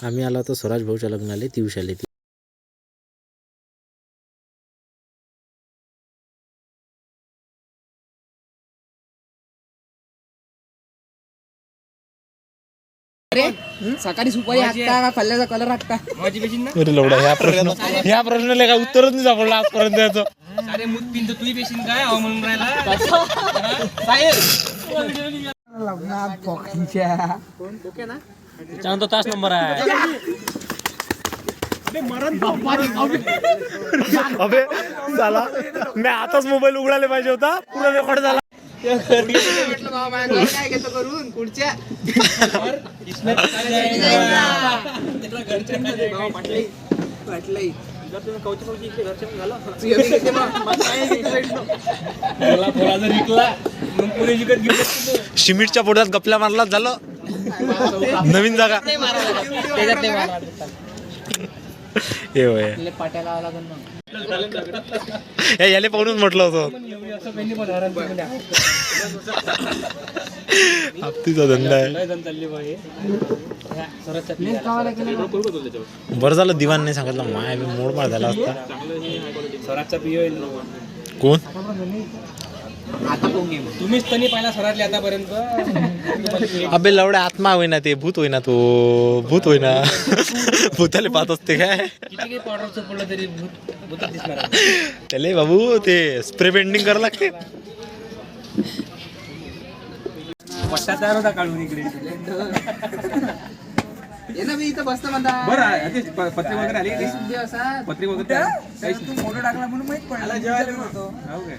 आम्ही आलो होतो स्वराज भाऊच्या लग्नाले तिवशाले ती. सकाळी सुपारी हाकता का कल्ल्याचा कलर हाकता? ना? अरे लवडा ह्या प्रश्न ह्या प्रश्नाला काय उत्तरच नाही सापडलं आजपर्यंत याचं. अरे मूत तुही पेशीन काय अहो म्हणून राहिला? साहेब. चांगला तास नंबर आहे. अबे झाला. मी आताच मोबाईल उघडायला पाहिजे होता. पुरा रेकॉर्ड झाला. म्हटलं बाबा माझ्या घर काय घेतो करून पुढच्या. शिमिटच्या पोटात गपल्या मारला झालं. नवीन जागा. हे होय. हे याले पाहूनच म्हटलं होतं. हप्तीचा धंदा आहे. बरं झालं दिवाण नाही सांगितलं माय बी मोडमाड झाला असता. स्वराजचा कोण तुम्हीच तनी पाहिला स्वराजले आतापर्यंत. अबे लवड्या आत्मा होईना ते भूत होईना तो भूत होईना. भूताले पाहत असते काय? किती काही पावडरचं पडलं तरी भूत भूतच दिसणार आहे. त्याले बाबू ते स्प्रे पेंटिंग करावं लागते. पट्टा तयार होता काढून इकडे. ये ना मी इथं बसतो म्हणता. बरं आहे, ते प- पत्रिका वगैरे आली का? सुद्धी असा. पत्रिका वगैरे काहीच नाही. फोटो टाकला म्हणून माहीत पडलं. होतो. हो काय?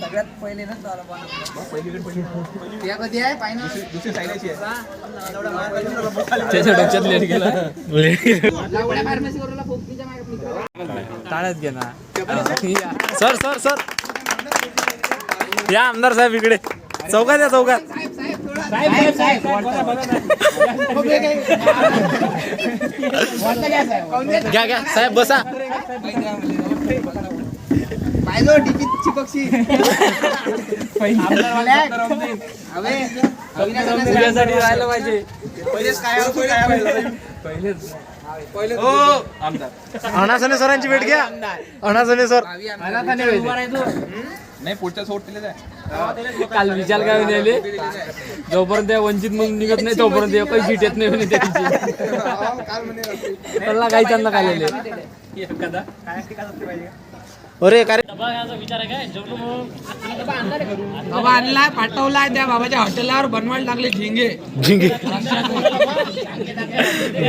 सगळ्यात पहिले ना त्या कधी आहे? पाहिजे दुसरी साईडाची आहे. लावड्या फार्मसी करूला पोपटीच्या मागे टाळ्यात घे ना. Sir sir sir. या आमदार साहेब इकडे. चौकात या चौकात. घ्या घ्या. साहेब बसा. पाहिजे पाहिजे पहिलेच काय काय? हो आमदार. अनासने सरांची भेट घ्या. अनासने सर. नाही पुढच्या सोड दिले काल विचार काय म्हणाले जोपर्यंत वंचित म्हणून निघत नाही तोपर्यंत एकही सीट येत नाही म्हणे त्यांची. त्याला काही त्यांना काय अरे काय? बाबा आणला पाठवला त्या बाबाच्या हॉटेलवर बनवायला लागले झिंगे. झिंगे.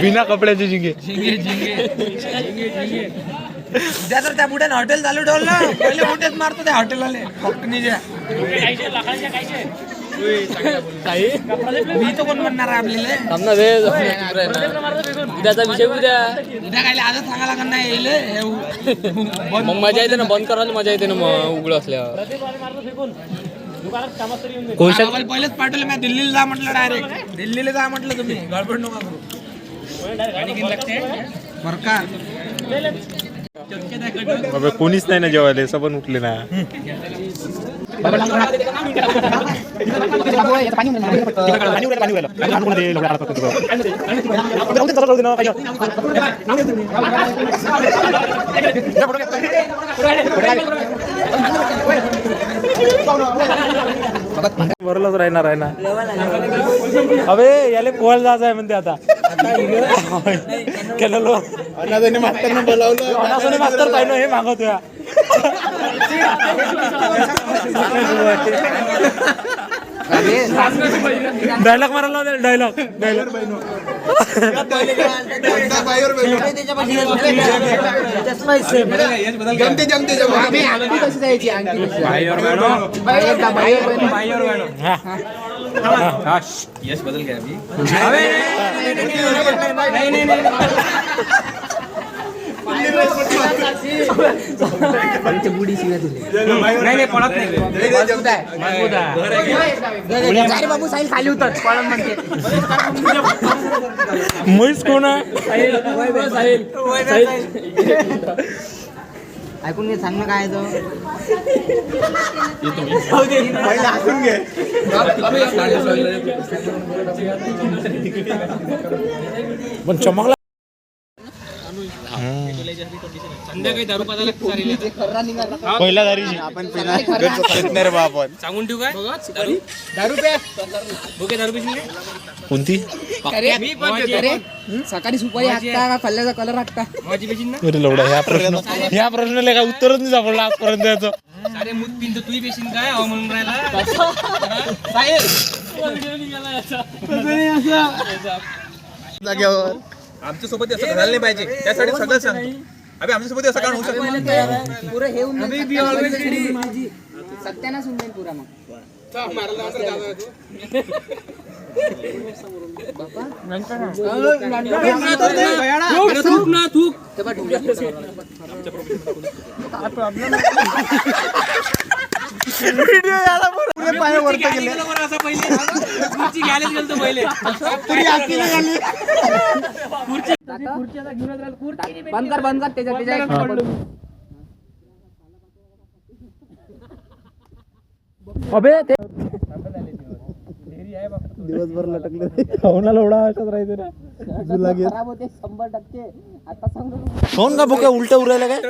बिना कपड्याचे झिंगे. झिंगे झिंगे झिंगे झिंगे. उद्या तर त्या बुड्याने हॉटेल चालू ठेवलं पहिले मोठेच मारतो त्या हॉटेलवाले मी तो कोण म्हणणार आहे आपल्याला? उद्याचा विषय उद्या. उद्या काय आजच सांगा लागत नाही येईल हे मग मजा येते ना बंद करायला मजा येते ना मग उघड असल्यावर. पहिलेच पाठवलं मी दिल्लीला जा म्हटलं डायरेक्ट दिल्लीला जा म्हटलं तुम्ही. गडबड नका करू. बरं का? बाबा कोणीच नाही ना जेवायला सबन उठले ना. बरलच राहणार आहे ना. अबे याले पोहायला जायचं आहे म्हणते आता. केलं लो अनाजने मास्तर पाहिजे हे मागवतोय. डायलॉग मारायला डायलॉग डायलॉग. कशी द्यायची बाहेर जा, नाही नाही पडत नाही अरे बाबू साहिल खाली उतर पळण म्हणते म्हैस कोण आहे? ऐकून घे सांग ना काय तो. पण चमकला संध्याकाळी दारू पाजायला सारेल पहिल्या दारीची सांगून ठेवू काय? दारू? दारू प्या. भोके दारू काय? कोणती? मी पण देतो. सकाळी सुपारी हाकता का खाल्ल्याचा कलर हाकता. माझी पेशीन ना? अरे लवडा ह्या प्रश्न ह्या प्रश्नाला काय उत्तरच नाही सापडलं आजपर्यंत याचं. अरे मूत पिन तर तुही पेशीन काय? हवा म्हणून राहिला. साहेब. आमच्या सोबत असं घालायला नाही पाहिजे. त्यासाठी सगळं सांगतो. अबे आमच्यासोबत असं कारण होऊ शकत पुरं हे होऊन जाईल. माझी. सत्यानाच होऊन जाईल पुरा मग. ना थूक असं पहिले. खुर्ची घ्यायलाच गेलतो पहिले. बंद कर बंद कर त्याच्या त्याच्या अबे ते खाऊन लवडा अशाच राहायचं ना. तुला खराब होते शंभर टक्के. आता सांगतो खाऊन का भुक्या उलट्या उरायला काय?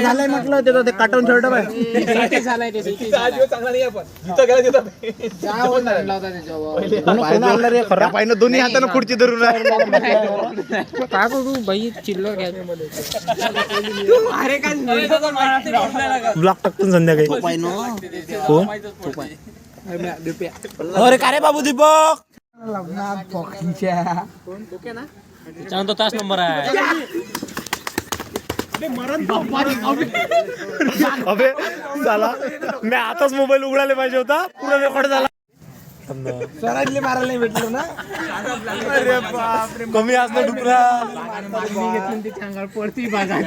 झालंय म्हटलं त्याचं ते काटून शर्ट पाहिजे झालाय ते चांगला नाही आपण जिथं गेला तिथं. आणला रे पाहिजे दोन्ही हातानं खुर्ची धरून काय करू बाई चिल्लर घ्या ब्लॉक टाकतो संध्याकाळी. कोण? अरे का रे बाबू दीपक चांगला तास नंबर आहे अबे झाला मी आताच मोबाईल उघडायला पाहिजे होता पुरा रेकॉर्ड झाला सरांनी मारायला नाही भेटलं ना कमी असलं डुकरा पडती बागा